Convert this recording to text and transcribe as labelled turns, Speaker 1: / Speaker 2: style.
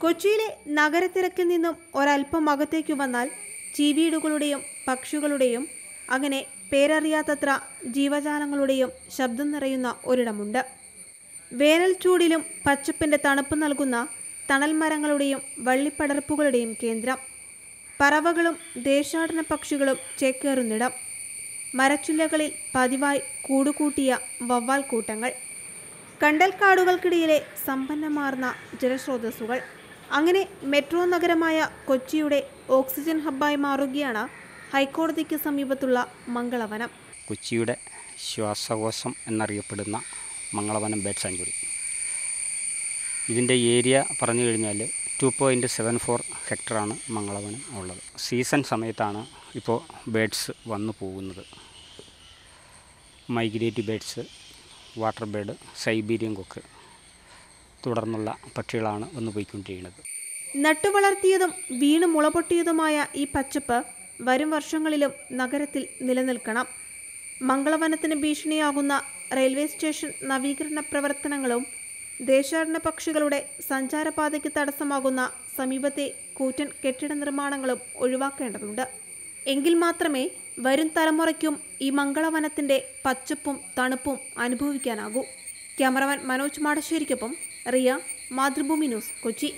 Speaker 1: കൊച്ചിയിലെ നഗരത്തിരക്കിൽ നിന്നും ഒരല്പം അകത്തേക്ക് വന്നാൽ ചീവീടുകളുടെയും പക്ഷികളുടെയും അങ്ങനെ പേരറിയാത്തത്ര ജീവജാലങ്ങളുടെയും ശബ്ദം നിറയുന്ന ഒരിടമുണ്ട്. വേനൽ ചൂടിലും പച്ചപ്പിന്റെ തണുപ്പ് നൽകുന്ന തണൽ മരങ്ങളുടെയും വള്ളിപ്പടർപ്പുകളുടെയും കേന്ദ്രം. പറവകളും ദേശാടന പക്ഷികളും ചേക്കേറുന്നിടം. മരച്ചില്ലകളിൽ പതിവായി കൂടുകൂട്ടിയ വവ്വാൽ കൂട്ടങ്ങൾ കണ്ടൽക്കാടുകൾക്കിടയിലെ സമ്പന്നമാർന്ന ജലസ്രോതസ്സുകൾ. അങ്ങനെ മെട്രോ നഗരമായ കൊച്ചിയുടെ ഓക്സിജൻ ഹബ്ബായി മാറുകയാണ് ഹൈക്കോടതിക്ക് സമീപത്തുള്ള മംഗളവനം.
Speaker 2: കൊച്ചിയുടെ ശ്വാസകോശം എന്നറിയപ്പെടുന്ന മംഗളവനം ബേഡ് സാഞ്ചുറി. ഇതിന്റെ ഏരിയ പറഞ്ഞു കഴിഞ്ഞാൽ ടു പോയിന്റ് സെവൻ ഫോർ ഹെക്ടറാണ് മംഗളവനം ഉള്ളത്. സീസൺ സമയത്താണ് ഇപ്പോൾ ബേഡ്സ് വന്നു പോകുന്നത്. Migrate birds water bird Siberian കൊക്ക്. തുടർന്നുള്ള പക്ഷികളാണ് വന്നു പോയിക്കൊണ്ടിരിക്കുന്നത്.
Speaker 1: നട്ടുവളർത്തിയതും വീണ് മുളപൊട്ടിയതുമായ ഈ പച്ചപ്പ് വരും വർഷങ്ങളിലും നഗരത്തിൽ നിലനിൽക്കണം. മംഗളവനത്തിന് ഭീഷണിയാകുന്ന റെയിൽവേ സ്റ്റേഷൻ നവീകരണ പ്രവർത്തനങ്ങളും ദേശാടന പക്ഷികളുടെ സഞ്ചാരപാതയ്ക്ക് തടസ്സമാകുന്ന സമീപത്തെ കൂറ്റൻ കെട്ടിട നിർമ്മാണങ്ങളും ഒഴിവാക്കേണ്ടതുണ്ട്. എങ്കിൽ മാത്രമേ വരും തലമുറയ്ക്കും ഈ മംഗളവനത്തിന്റെ പച്ചപ്പും തണുപ്പും അനുഭവിക്കാനാകൂ. ക്യാമറമാൻ മനോജ് മാടശ്ശേരിക്കൊപ്പം റിയ മാതൃഭൂമി ന്യൂസ് കൊച്ചി.